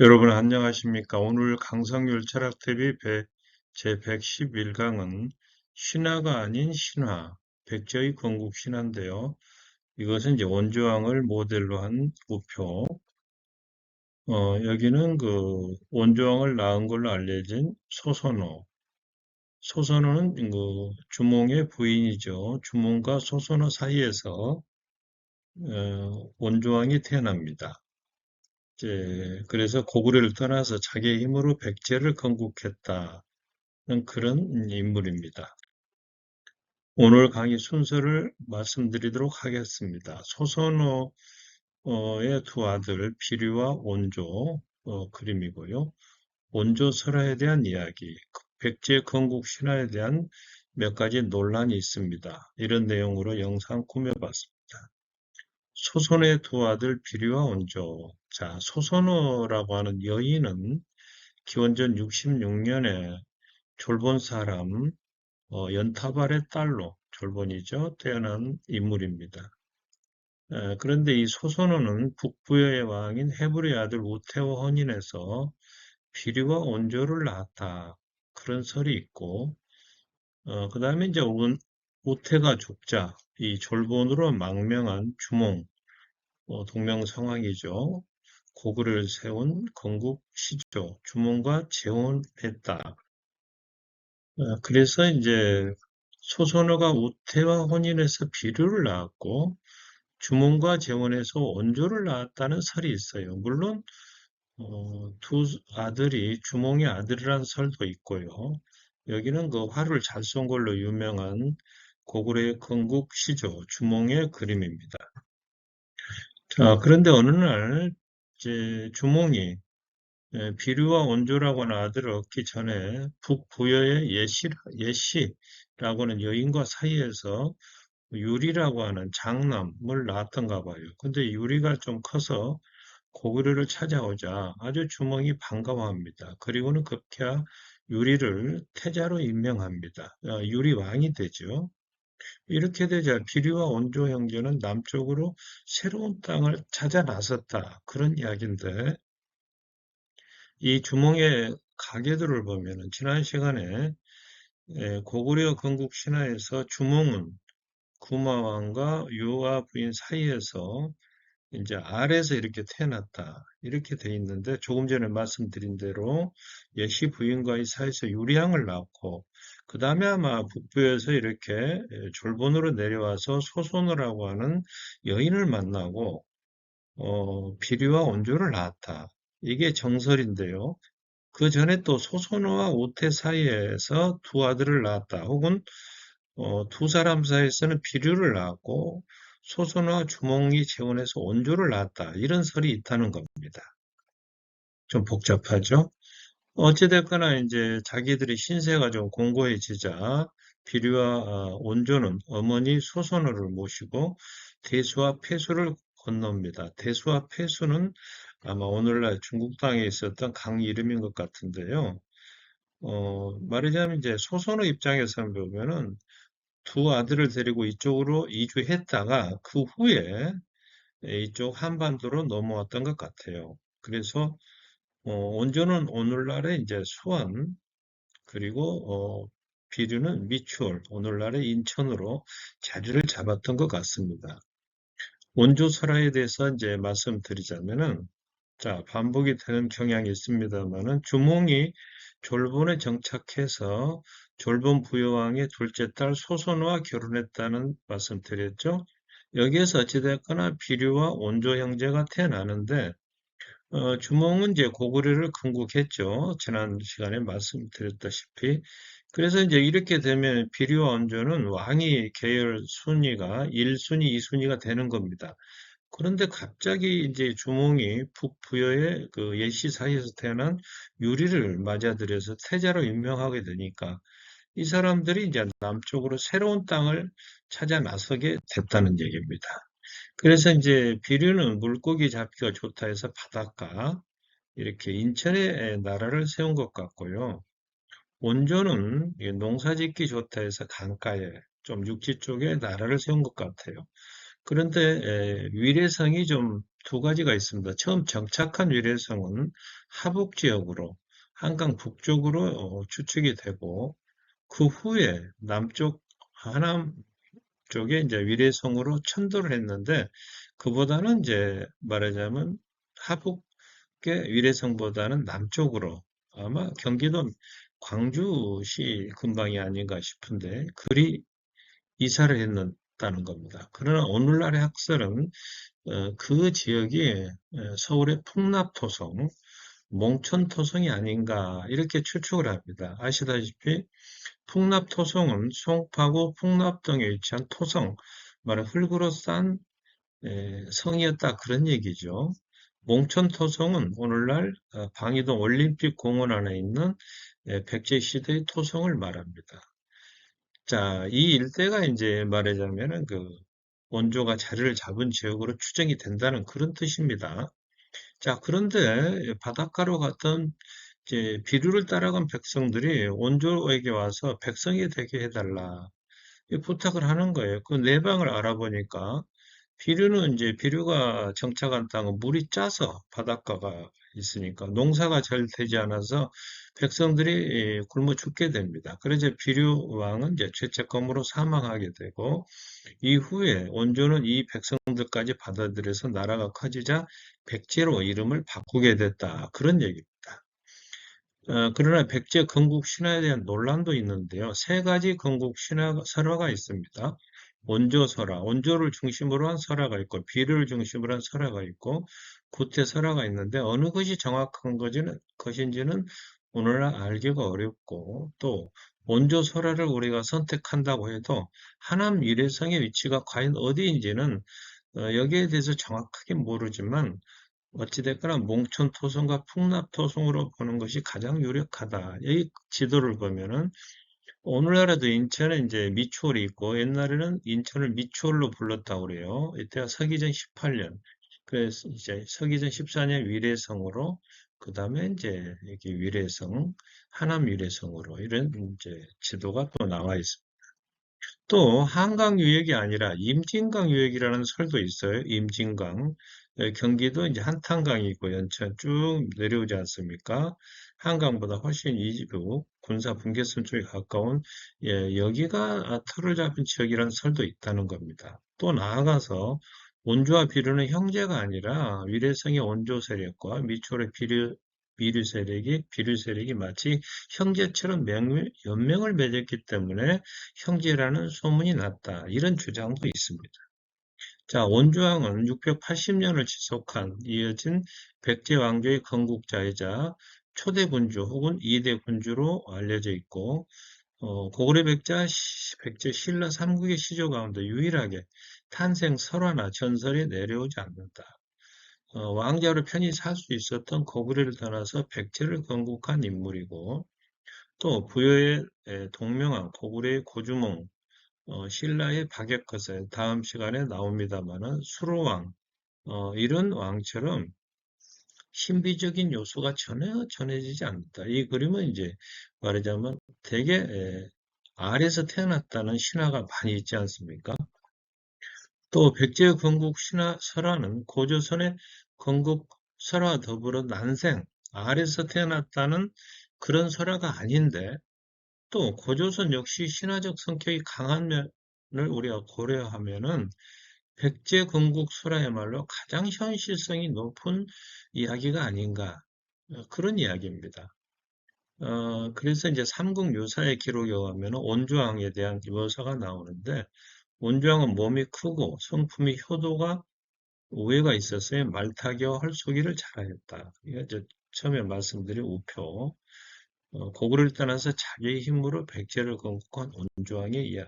여러분 안녕하십니까? 오늘 강성률 철학TV 제111강은 신화가 아닌 신화, 백제의 건국 신화인데요. 이것은 이제 원조왕을 모델로 한 우표. 어, 여기는 그 원조왕을 낳은 걸로 알려진 소선호. 소선호는 그 주몽의 부인이죠. 주몽과 소선호 사이에서 어, 원조왕이 태어납니다. 이제 그래서 고구려를 떠나서 자기의 힘으로 백제를 건국했다는 그런 인물입니다. 오늘 강의 순서를 말씀드리도록 하겠습니다. 소선호의 두 아들 비류와 온조 어, 그림이고요. 온조 설화에 대한 이야기, 백제 건국 신화에 대한 몇 가지 논란이 있습니다. 이런 내용으로 영상 꾸며봤습니다. 소선의 두 아들 비류와 온조. 자, 소선호라고 하는 여인은 기원전 66년에 졸본 사람 어, 연타발의 딸로 졸본이죠. 태어난 인물입니다. 에, 그런데 이 소선호는 북부의 왕인 헤브리 아들 우태와 혼인해서 비류와 온조를 낳았다. 그런 설이 있고 어, 그 다음에 이제 우태가 죽자 이 졸본으로 망명한 주몽 어, 동명 상황이죠. 고구려를 세운 건국 시조 주몽과 재혼했다. 어, 그래서 이제 소선호가 우태와 혼인해서 비류를 낳았고 주몽과 재혼해서 원조를 낳았다는 설이 있어요. 물론 어, 두 아들이 주몽의 아들이라는 설도 있고요. 여기는 그 화를 잘 쏜 걸로 유명한 고구려의 건국 시조 주몽의 그림입니다. 자, 그런데 어느 날 이제 주몽이 예, 비류와 온조라고 하는 아들을 얻기 전에 북부여의 예시, 예시라고 하는 여인과 사이에서 유리라고 하는 장남을 낳았던가 봐요. 근데 유리가 좀 커서 고구려를 찾아오자 아주 주몽이 반가워합니다. 그리고는 급기야 유리를 태자로 임명합니다. 어, 유리 왕이 되죠. 이렇게 되자 비류와 온조 형제는 남쪽으로 새로운 땅을 찾아 나섰다. 그런 이야기인데 이 주몽의 가계들을 보면은 지난 시간에 예, 고구려 건국 신화에서 주몽은 구마왕과 유아 부인 사이에서 이제 아래에서 이렇게 태어났다. 이렇게 돼 있는데 조금 전에 말씀드린 대로 예시 부인과의 사이에서 유리양을 낳고 그 다음에 아마 북부에서 이렇게 예, 졸본으로 내려와서 소손이라고 하는 여인을 만나고 어, 비류와 온조를 낳았다. 이게 정설인데요. 그 전에 또 소손호와 오태 사이에서 두 아들을 낳았다. 혹은 어, 두 사람 사이에서는 비류를 낳았고 소선과 주몽이 재혼해서 온조를 낳았다. 이런 설이 있다는 겁니다. 좀 복잡하죠? 어찌됐거나 이제 자기들이 신세가 좀 공고해지자 비류와 어, 온조는 어머니 소선호를 모시고 대수와 폐수를 건넙니다. 대수와 폐수는 아마 오늘날 중국 땅에 있었던 강 이름인 것 같은데요. 어, 말하자면 이제 소선호 입장에서 보면은 두 아들을 데리고 이쪽으로 이주했다가 그 후에 이쪽 한반도로 넘어왔던 것 같아요. 그래서 어, 온전은 오늘날의 이제 수원 그리고 어, 비류는 미추홀 오늘날의 인천으로 자리를 잡았던 것 같습니다. 원조 설화에 대해서 이제 말씀드리자면은 자 반복이 되는 경향이 있습니다만은 주몽이 졸본에 정착해서 졸본 부여왕의 둘째 딸 소선호와 결혼했다는 말씀 드렸죠. 여기에서 어찌됐거나 비류와 온조 형제가 태어나는데 어, 주몽은 이제 고구려를 건국했죠. 지난 시간에 말씀드렸다시피 그래서 이제 이렇게 되면 비류와 온조는 왕이 계열 순위가 1순위, 2순위가 되는 겁니다. 그런데 갑자기 이제 주몽이 북부여의 그 예시 사이에서 태어난 유리를 맞아들여서 태자로 임명하게 되니까 이 사람들이 이제 남쪽으로 새로운 땅을 찾아 나서게 됐다는 얘기입니다. 그래서 이제 비류는 물고기 잡기가 좋다 해서 바닷가 이렇게 인천에 나라를 세운 것 같고요. 원조는 농사 짓기 좋다 해서 강가에 좀 육지 쪽에 나라를 세운 것 같아요. 그런데 위례성이 좀 두 가지가 있습니다. 처음 정착한 위례성은 하북 지역으로 한강 북쪽으로 어, 추측이 되고 그 후에 남쪽 하남 쪽에 이제 위례성으로 천도를 했는데 그보다는 이제 말하자면 하북의 위례성보다는 남쪽으로 아마 경기도 광주시 근방이 아닌가 싶은데 그리 이사를 했다는 겁니다. 그러나 오늘날의 학설은 어, 그 지역이 어, 서울의 풍납토성, 몽천토성이 아닌가 이렇게 추측을 합니다. 아시다시피 풍납토성은 송파구 풍납동에 위치한 토성, 말은 흙으로 싼 성이었다 그런 얘기죠. 몽천토성은 오늘날 어, 방이동 올림픽 공원 안에 있는 백제시대의 토성을 말합니다. 자, 이 일대가 이제 말하자면은 그 원조가 자리를 잡은 지역으로 추정이 된다는 그런 뜻입니다. 자, 그런데 바닷가로 갔던 이제 비류를 따라간 백성들이 원조에게 와서 백성이 되게 해달라. 부탁을 하는 거예요. 그 내방을 알아보니까 비류는 이제 비류가 정착한 땅은 물이 짜서 바닷가가 있으니까 농사가 잘 되지 않아서 백성들이 굶어 죽게 됩니다. 그래서 비류 왕은 이제 죄책감으로 사망하게 되고 이후에 원조는 이 백성들까지 받아들여서 나라가 커지자 백제로 이름을 바꾸게 됐다. 그런 얘기입니다. 어, 그러나 백제 건국 신화에 대한 논란도 있는데요. 세 가지 건국 신화 설화가 있습니다. 원조 설화, 원조를 중심으로 한 설화가 있고 비를 중심으로 한 설화가 있고 구태 설화가 있는데 어느 것이 정확한 것인지는, 오늘날 알기가 어렵고 또 원조 설화를 우리가 선택한다고 해도 하남 유래성의 위치가 과연 어디인지는 어, 여기에 대해서 정확하게 모르지만 어찌됐거나 몽천 토성과 풍납 토성으로 보는 것이 가장 유력하다. 이 지도를 보면은 오늘날에도 인천에 이제 미추홀이 있고 옛날에는 인천을 미추홀로 불렀다고 그래요. 이때가 서기전 18년. 그래서 이제 서기전 14년 위례성으로 그 다음에 이제 여기 위례성, 하남 위례성으로 이런 이제 지도가 또 나와 있습니다. 또 한강 유역이 아니라 임진강 유역이라는 설도 있어요. 임진강. 예, 경기도 이제 한탄강이 있고 연천 쭉 내려오지 않습니까? 한강보다 훨씬 이북 군사 분계선 쪽에 가까운 예, 여기가 털을 잡은 지역이라는 설도 있다는 겁니다. 또 나아가서 원주와 비류는 형제가 아니라 위례성의 원조 세력과 미초의 비류 비류 세력이 비류 세력이 마치 형제처럼 명, 연명을 맺었기 때문에 형제라는 소문이 났다. 이런 주장도 있습니다. 자, 원주왕은 680년을 지속한 이어진 백제 왕조의 건국자이자 초대 군주 혹은 2대 군주로 알려져 있고 어, 고구려 백자, 백제 신라 3국의 시조 가운데 유일하게 탄생 설화나 전설이 내려오지 않는다. 어, 왕자로 편히 살 수 있었던 고구려를 떠나서 백제를 건국한 인물이고 또 부여의 동명왕 고구려의 고주몽 어, 신라의 박역거세 다음 시간에 나옵니다만은 수로왕 어, 이런 왕처럼 신비적인 요소가 전혀 전해지지 않는다. 이 그림은 이제 말하자면 되게 에, 아래서 태어났다는 신화가 많이 있지 않습니까? 또 백제 건국 신화 설화는 고조선의 건국 설화 더불어 난생 아래서 태어났다는 그런 설화가 아닌데 또 고조선 역시 신화적 성격이 강한 면을 우리가 고려하면은 백제 건국 설화야말로 가장 현실성이 높은 이야기가 아닌가 그런 이야기입니다. 어, 그래서 이제 삼국유사의 기록에 의하면 온주왕에 대한 묘사가 나오는데 원주왕은 몸이 크고 성품이 효도가 우애가 있었어요. 말타기와 헐쏘기를 잘하였다. 이제 처음에 말씀드린 우표. 어, 고구려를 떠나서 자기의 힘으로 백제를 건국한 원주왕의 이야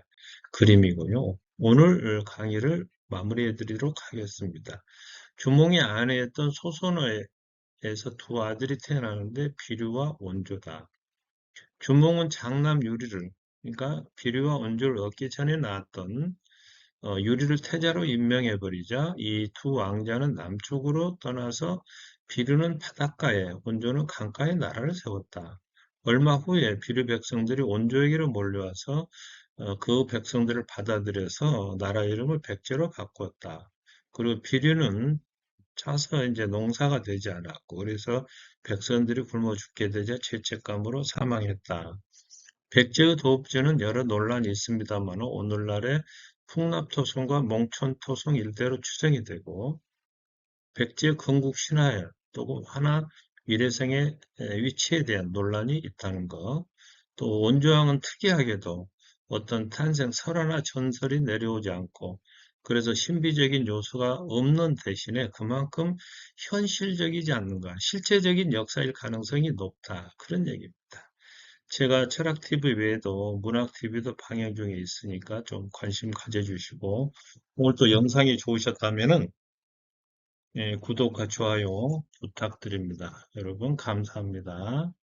그림이고요. 오늘 강의를 마무리해 드리도록 하겠습니다. 주몽의 아내였던 소선호에서 두 아들이 태어나는데 비류와 원조다. 주몽은 장남 유리를 그러니까 비류와 원조를 얻기 전에 낳았던 어, 유리를 태자로 임명해버리자 이 두 왕자는 남쪽으로 떠나서 비류는 바닷가에, 원조는 강가에 나라를 세웠다. 얼마 후에 비류 백성들이 원조에게로 몰려와서 어, 그 백성들을 받아들여서 나라 이름을 백제로 바꿨다. 그리고 비류는 차서 이제 농사가 되지 않았고, 그래서 백성들이 굶어 죽게 되자 죄책감으로 사망했다. 백제의 도읍제는 여러 논란이 있습니다만 오늘날의 풍납토성과 몽촌토성 일대로 추정이 되고 백제 건국 신화에 또 하나 위례성의 위치에 대한 논란이 있다는 것. 또 원조왕은 특이하게도 어떤 탄생 설화나 전설이 내려오지 않고 그래서 신비적인 요소가 없는 대신에 그만큼 현실적이지 않는가, 실제적인 역사일 가능성이 높다. 그런 얘기입니다. 제가 철학TV 외에도 문학TV도 방영 중에 있으니까 좀 관심 가져주시고 오늘 또 영상이 좋으셨다면은 예, 구독과 좋아요 부탁드립니다. 여러분 감사합니다.